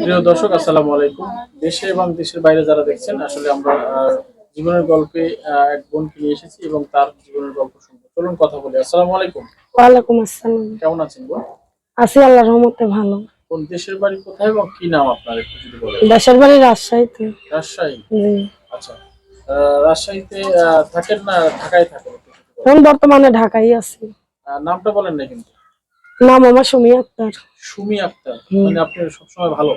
প্রিয় দর্শক আসসালামু আলাইকুম। দেশে এবং দেশের বাইরে যারা দেখছেন আসলে আমরা জীবনের গল্পে এক বোনকে নিয়ে এসেছি এবং তার জীবনের গল্প শুনব। চলুন কথা বলি। আসসালামু আলাইকুম। ওয়ালাইকুম আসসালাম। কেমন আছেন বোন? আছি আল্লাহ রহমতে ভালো। কোন দেশের বাড়ি কোথায় এবং কি নাম আপনার? একটু যদি বলেন। দেশের বাড়ি রাজশাহীতে। রাজশাহী? আচ্ছা। রাজশাহীতে থাকেন না ঢাকায় থাকেন? এখন বর্তমানে ঢাকায় আছি। নামটা বলেন না কিন্তু। নাম আমার সুমি আক্তার। সুমি আক্তার। মানে আপনি সবসময় ভালো।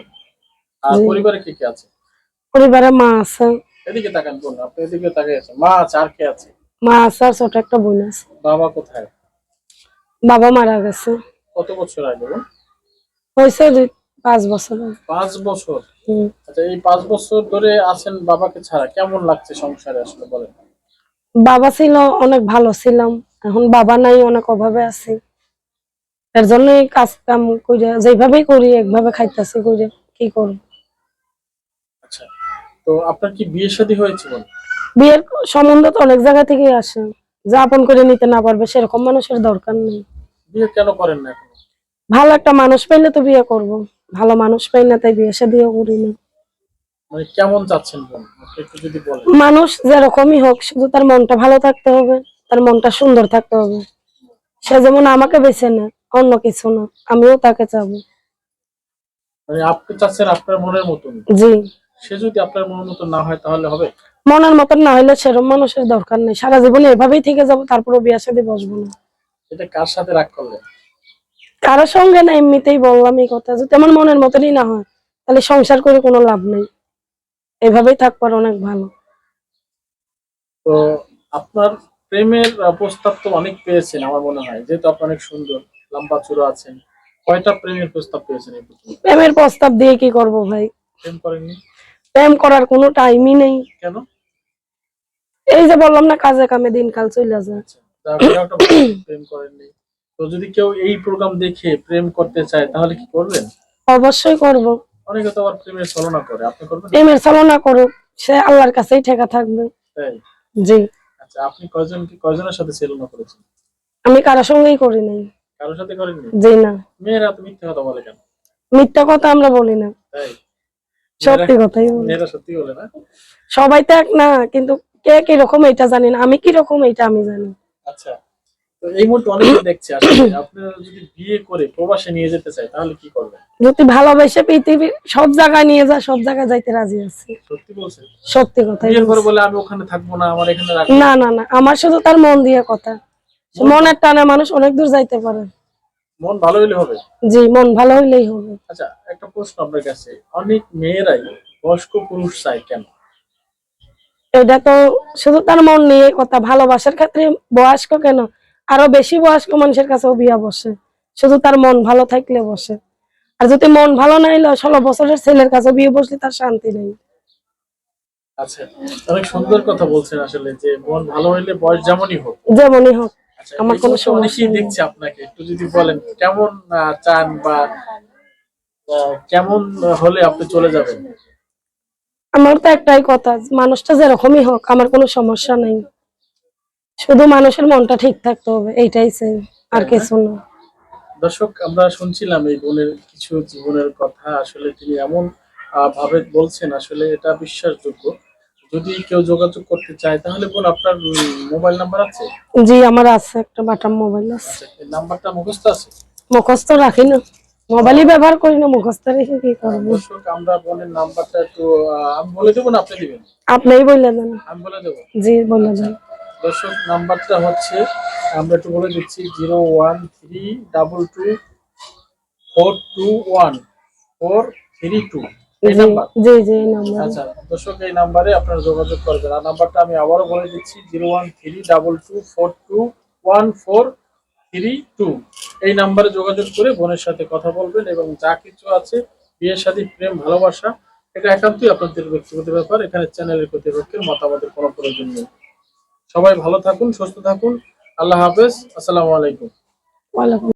আর পরিবারে কে কে আছে? পরিবারে মা আছে। এদিকে তাকান বোন আপনি এদিকে তাকিয়ে আছে মা আছে আর কে আছে? মা আছে আর ছোট একটা বোন আছে। বাবা কোথায়? বাবা মারা গেছে। কত বছর আগে হয়েছে পাঁচ বছর পাঁচ বছর? আচ্ছা এই পাঁচ বছর ধরে আছেন বাবাকে ছাড়া কেমন লাগছে সংসারে আসলে বলেন? বাবা ছিল অনেক ভালো ছিলাম। এখন বাবা নাই অনেক অভাবে আছি। এর জন্যই কাজ কাম করে যেভাবেই করি একভাবে খাইতেছি করে কি করব? আচ্ছা তো আপনার কি বিয়ে শাদী হয়েছে বোন বিয়ের সম্বন্ধ তো অনেক জায়গা থেকেই আসে। যা আপন করে নিতে না পারবে সেরকম মানুষের দরকার নেই। বিয়ে কেন করেন না এখন? ভালো একটা মানুষ পাইলে তো বিয়ে করব। ভালো মানুষ পাই না তাই বিয়ে শাদিও করি না। মানে কেমন চাচ্ছেন বোন? একটু যদি বলেন। মানুষ যেরকমই হোক শুধু তার মনটা ভালো থাকতে হবে তার মনটা সুন্দর থাকতে হবে। সে যেমন আমাকে বেছে নেয় অন্য কিছু না আমিও তাকে চাবো। মানে আপনি চাচ্ছেন আপনার মনের মতন। জি। সে যদি আপনার মনের মতন না হয় তাহলে হবে? মনের মতন না হলে সেরকম মানুষের দরকার নেই। সারা জীবনে এভাবেই থেকে যাব তারপরে বিয়ে শাদী বসবো না। এটা কার সাথে রাগ করলেন? কারোর সঙ্গে না এমনিতেই বললাম এই কথা যদি আমার মনের মতনই না হয় তাহলে সংসার করে কোনো লাভ নেই। এভাবেই থাকবার অনেক ভালো। তো আপনার প্রেমের প্রস্তাব তো অনেক পেয়েছেন আমার মনে হয় যেহেতু আপনি অনেক সুন্দর। লম্বা চূড়া আছেন। কয়টা প্রেমের প্রস্তাব পেয়েছেন এই পর্যন্ত? প্রেমের প্রস্তাব দিয়ে কি করব ভাই? প্রেম করেননি? প্রেম করার কোনো টাইমই নেই। কেন? এই যে বললাম না কাজে কামে দিনকাল চলে যায়। আচ্ছা প্রেম করেননি। তো যদি কেউ এই প্রোগ্রাম দেখে প্রেম করতে চায় তাহলে কি করবেন? অবশ্যই করব। অনেকে তো আবার প্রেমের ছলনা করে। আপনি করবেন? প্রেমের চালনা করুক সে আল্লাহর কাছেই ঠেকা থাকবে। তাই? জি। আচ্ছা আপনি কয়জন কি কয়জনের সাথে ছলনা করেছেন? আমি কারোর সঙ্গেই করি নাই। কারোর সাথে করেননি? জি না। মেয়েরা তো মিথ্যে কথা বলে কেন? মিথ্যা কথা আমরা বলি না। তাই? সত্যি কথাই বলি। মেয়েরা সত্যি বলে না? সবাই তো এক না কিন্তু কে কীরকম এটা জানি না। আমি কীরকম এটা আমি জানি আচ্ছা তো এই মুহূর্তে অনেকে দেখছে আসলে আপনারা যদি বিয়ে করে প্রবাসে নিয়ে যেতে চায় তাহলে কি করবেন? যদি ভালোবেসে পৃথিবীর সব জায়গায় নিয়ে যা সব জায়গায় যাইতে রাজি আছি। সত্যি বলছেন? সত্যি বিয়ের পরে বলে আমি ওখানে থাকব না আমার এখানে রাখব না না না আমার শুধু তার মন দিয়ে কথা। মনের টানে মানুষ অনেক দূর যাইতে পারে। মন ভালো হলে হবে? জি মন ভালো হইলেই হবে। আচ্ছা একটা প্রশ্ন আপনার কাছে। অনেক মেয়েরাই বয়স্ক পুরুষ চায় কেন? এটা তো শুধু তার মন নিয়ে কথা ভালোবাসার ক্ষেত্রে বয়স্ক কেন? আরও বেশি বয়স্ক মানুষের কাছেও বিয়া বসে। শুধু তার মন ভালো থাকলে বসে। আর যদি মন ভালো না হইলে ষোলো বছরের ছেলের কাছে বিয়ে বসলে তার শান্তি নেই। আচ্ছা অনেক সুন্দর কথা বলছেন আসলে যে মন ভালো হইলে বয়স যেমনই হোক। যেমনই হোক। আমার কোনো সমস্যা। দেখছে আপনাকে একটু যদি বলেন কেমন চান বা কেমন হলে আপনি চলে যাবেন? আমার তো একটাই কথা মানুষটা যেরকমই হোক আমার কোনো সমস্যা নেই। শুধু মানুষের মনটা ঠিক থাকতে হবে এইটাই চাই আর কিছু না। দর্শক আমরা শুনছিলাম এই বোনের কিছু জীবনের কথা আসলে তিনি এমন ভাবে বলছেন আসলে এটা বিশ্বাসযোগ্য। যদি কেউ যোগাযোগ করতে চায় তাহলে বোন আপনার মোবাইল নাম্বার আছে? জি আমার আছে একটা বাটাম মোবাইল আছে। আচ্ছা এই নাম্বারটা মুখস্থ আছে? মুখস্থ রাখি না। মোবাইলই ব্যবহার করি না মুখস্থ রেখে কি করব? আমরা বোনের নাম্বারটা একটু আমি বলে দেবো না আপনি দিবেন? আপনিই বললে দেন। আমি বলে দেবো? জি বলে দেন। দর্শক নাম্বারটা হচ্ছে আমরা একটু বলে দিচ্ছি zero one three double two four two one four three two. জি জি এই নাম্বার। আচ্ছা দর্শক এই নাম্বারে আপনারা যোগাযোগ করবেন। আর নাম্বারটা আমি আবারও বলে দিচ্ছি zero one three double two four two one four three two. এই নাম্বারে যোগাযোগ করে বোনের সাথে কথা বলবেন এবং যা কিছু আছে বিয়ের সাথে প্রেম ভালোবাসা এটা একান্তই আপনাদের ব্যক্তিগত ব্যাপার। এখানে চ্যানেলের কর্তৃপক্ষের মতামতের কোনো প্রয়োজন নেই। সবাই ভালো থাকুন সুস্থ থাকুন। আল্লাহ হাফেজ। আসসালামু আলাইকুম। ওয়ালাইকুম